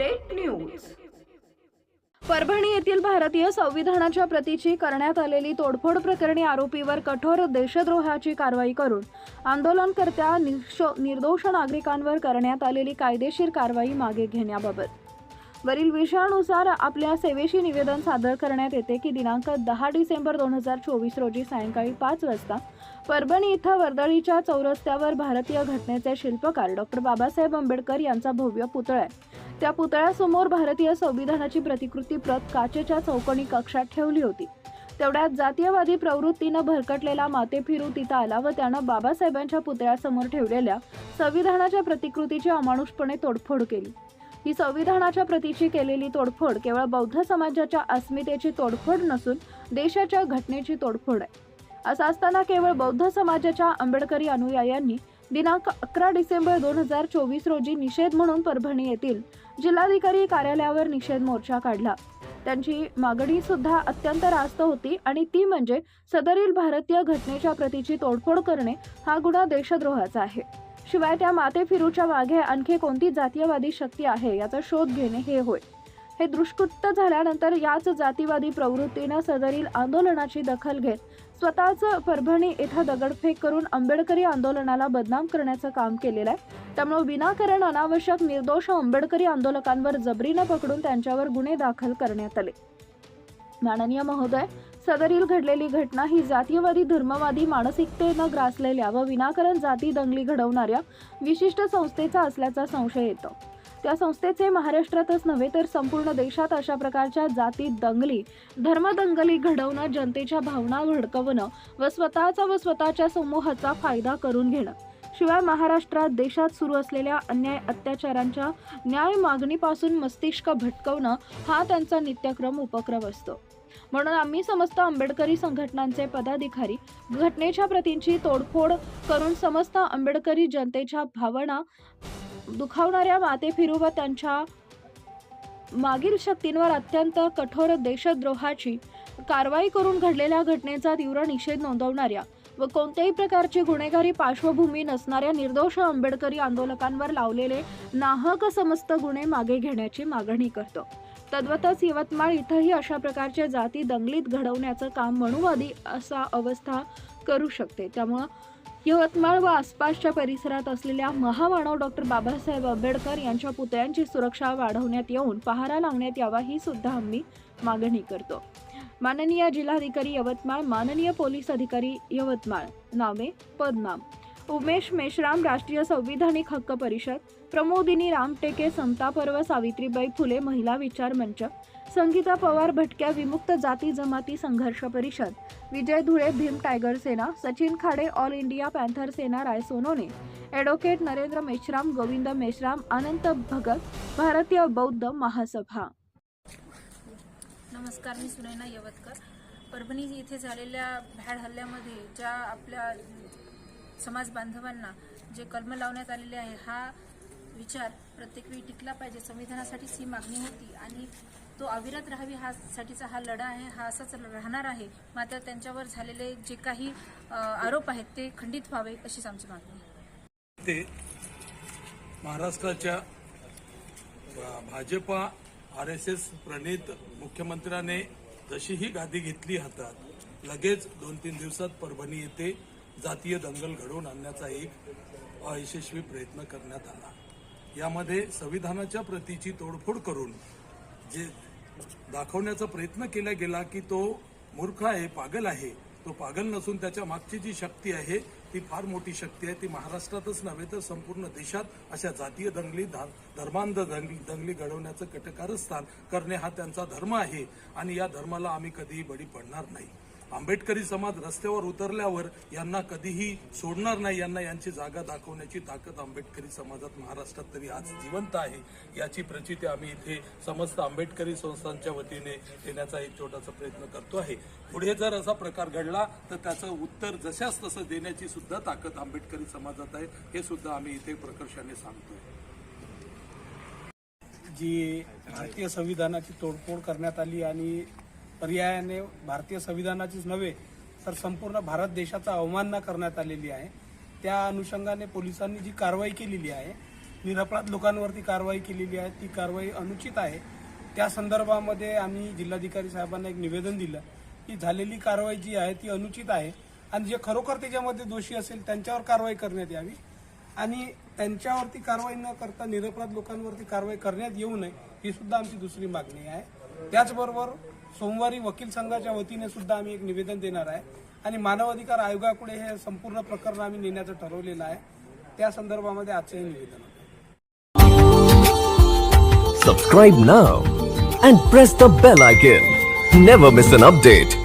Update news Parbhani येथील भारतीय संविधानाच्या प्रतीची करण्यात आलेली तोडफोड प्रकरणी आरोपीवर कठोर देशद्रोहाची कारवाई करून आंदोलनकर्त्या निशो- निर्दोष नागरिकांवर करण्यात आलेली कायदेशीर कारवाई मागे घेण्याबाबत. वरील विषयानुसार आपल्या सेवेशी निवेदन सादर करण्यात येते की दिनांक दहा डिसेंबर दोन हजार चोवीस रोजी सायंकाळी पाच वाजता परभणी इथं वर्दळीच्या चौरस्त्यावर भारतीय घटनेचे शिल्पकार डॉक्टर बाबासाहेब आंबेडकर यांचा भव्य पुतळा आहे. त्या पुतळ्यासमोर भारतीय संविधानाची प्रतिकृती प्रत काचेच्या चौकोनी कक्षात ठेवली होती. तेवढ्यात जातीयवादी प्रवृत्तीनं भरकटलेला मातेफिरू तिथं आला व त्यानं बाबासाहेबांच्या पुतळ्यासमोर ठेवलेल्या संविधानाच्या प्रतिकृतीची अमानुषपणे तोडफोड केली. ही संविधानाच्या प्रतीची केलेली तोडफोड केवळ बौद्ध समाजाच्या अस्मितेची तोडफोड नसून देशाच्या घटनेची तोडफोड आहे. असं असताना केवळ बौद्ध समाजाच्या आंबेडकरी अनुयायांनी दिनांक अकरा डिसेंबर दोन हजार चोवीस रोजी निषेध म्हणून परभणी येथील जिल्हाधिकारी कार्यालयावर निषेध मोर्चा काढला. त्यांची मागणी सुद्धा अत्यंत रास्त होती आणि ती म्हणजे सदरील भारतीय घटनेच्या प्रतीची तोडफोड करणे हा गुन्हा देशद्रोहाचा आहे. शिवाय त्या माते फिरूच्या मागे आणखी कोणती जातीयवादी शक्ती आहे याचा शोध घेणे हे होय. हे दुष्कृत्य झाल्यानंतर याच जातीवादी प्रवृत्तीनं सदरील आंदोलनाची दखल घेत स्वतःच परभणी इथं दगडफेक करून आंबेडकरी आंदोलनाला बदनाम करण्याचं काम केलेलं आहे. त्यामुळे विनाकारण अनावश्यक निर्दोष आंबेडकरी आंदोलकांवर जबरीनं पकडून त्यांच्यावर गुन्हे दाखल करण्यात आले. माननीय महोदय सदरील घडलेली घटना ही जातीयवादी धर्मवादी मानसिकतेनं ग्रासलेल्या व विनाकारण जाती दंगली घडवणाऱ्या विशिष्ट संस्थेचा असल्याचा संशय येतो. त्या संस्थेचे महाराष्ट्रातच नव्हे तर संपूर्ण देशात अशा प्रकारच्या जाती दंगली धर्मदंगली घडवणं जनतेच्या भावना भडकवणं व स्वतःचा व स्वतःच्या समूहाचा फायदा करून घेणं. शिवाय महाराष्ट्रात देशात सुरू असलेल्या अन्याय अत्याचारांच्या न्याय मागणीपासून मस्तिष्क भटकवणं हा त्यांचा नित्यक्रम उपक्रम असतो. म्हणून आम्ही समस्त आंबेडकरी संघटनांचे पदाधिकारी घटनेच्या प्रतींची तोडफोड करून समस्त आंबेडकरी जनतेच्या भावना दुखावणाऱ्या मातेफिरू व त्यांच्या मागील शक्तींवर अत्यंत कठोर देशद्रोहाची कारवाई करून घडलेल्या घटनेचा तीव्र निषेध नोंदवणाऱ्या व कोणत्याही प्रकारची गुन्हेगारी पार्श्वभूमी नसणाऱ्या निर्दोष आंबेडकरी आंदोलकांवर लावलेले नाहक समस्त गुन्हे मागे घेण्याची मागणी करतो. तद्वतच यवतमाळ इथंही अशा प्रकारचे जाती दंगलीत घडवण्याचं काम मनुवादी असा अवस्था करू शकते. त्यामुळं यवतमाळ व आसपासच्या परिसरात असलेल्या महामानव डॉक्टर बाबासाहेब आंबेडकर यांच्या पुतळ्यांची सुरक्षा वाढवण्यात येऊन पहारा लावण्यात यावा ही सुद्धा आम्ही मागणी करतो. माननीय जिल्हाधिकारी यवतमाळ माननीय पोलीस अधिकारी यवतमाळ. नावे पदनाम. उमेश मेश्राम राष्ट्रीय संविधानिक हक्क परिषद. प्रमोदिनी रामटेके समता पर्व सावित्रीबाई फुले महिला विचार मंच. संगीता पवार भटक्या विमुक्त जाती जमाती संघर्ष परिषद. Vijay Dhule Bhim tiger Sena. Sachin Khade all India panther Sena रायसोनोने advocate Narendra Meshram Govind Meshram Anant Bhagat Bharatiya Bauddha महासभा. नमस्कार मी सुनैना यवतकर. परभणी येथे झालेल्या भ्याड हल्ल्यामध्ये ज्या आपल्या समाज बांधवांना जे कलम लावण्यात आलेले आहे हा विचार प्रत्येक वेळी टिकला पाहिजे. संविधानासाठीच ही मागणी होती आणि तो अविरत राहावी हासाठीचा हा लढा आहे हा असाच राहणार आहे. मात्र त्यांच्यावर झालेले जे काही आरोप आहेत ते खंडित व्हावे अशीच आमची मागणी ते महाराष्ट्राच्या भाजपा आर एस एस प्रणित मुख्यमंत्र्याने जशी ही गादी घेतली हातात लगेच दोन तीन दिवसात परभणी येथे जातीय दंगल घडवून आणण्याचा एक अयशस्वी प्रयत्न करण्यात आला. यामध्ये संविधानाच्या प्रतीची तोडफोड करून जे दाखवण्याचा प्रयत्न केला गेला की तो मूर्ख आहे पागल आहे तो पागल नसून त्याच्या मागची जी शक्ती आहे ती फार मोठी शक्ती आहे. ती महाराष्ट्रातच नव्हे तर संपूर्ण देशात अशा जातीय दंगली धा- धर्मांध दंगली दंगली घडवण्याचं कटकारस्थान करणे हा त्यांचा धर्म आहे. आणि या धर्माला आम्ही कधीही बळी पडणार नाही. आंबेडकरी समाज रस्त्यावर उतरल्यावर यांना कधीही सोडणार नाही यांना यांची जागा दाखवण्याची ताकद आंबेडकरी समाजात महाराष्ट्रात तरी आज जिवंत आहे याची प्रचिती आम्ही इथे समस्त आंबेडकरी संस्थांच्या वतीने देण्याचा एक छोटासा प्रयत्न करतो आहे. पुढे जर असा प्रकार घडला तर त्याचं उत्तर जशास तसं देण्याची सुद्धा ताकद आंबेडकरी समाजात आहे हे सुद्धा आम्ही इथे प्रकर्षाने सांगतोय. जी भारतीय संविधानाची तोडफोड करण्यात आली आणि पर्यायाने भारतीय संविधानाचीच नव्हे तर संपूर्ण भारत देशाचा अवमानना करण्यात आलेली आहे. त्या अनुषंगाने पोलिसांनी जी कारवाई केलेली आहे निरपराध लोकांवरती कारवाई केलेली आहे ती कारवाई अनुचित आहे. त्या संदर्भामध्ये आम्ही जिल्हाधिकारी साहेबांना एक निवेदन दिलं की झालेली कारवाई जी आहे ती अनुचित आहे. आणि जे खरोखर त्याच्यामध्ये दोषी असेल त्यांच्यावर कारवाई करण्यात यावी. आणि त्यांच्यावरती कारवाई न करता निरपराध लोकांवरती कारवाई करण्यात येऊ नये ही सुद्धा आमची दुसरी मागणी आहे. त्याचबरोबर सोमवारी वकील संघाच्या वतीने सुद्धा आम्ही एक निवेदन देणार आहे. आणि मानवाधिकार आयोगाकडे हे संपूर्ण प्रकरण आम्ही नेण्याचं ठरवलेलं आहे. त्या संदर्भामध्ये आजचंही निवेदन subscribe now and press the bell icon never miss an update.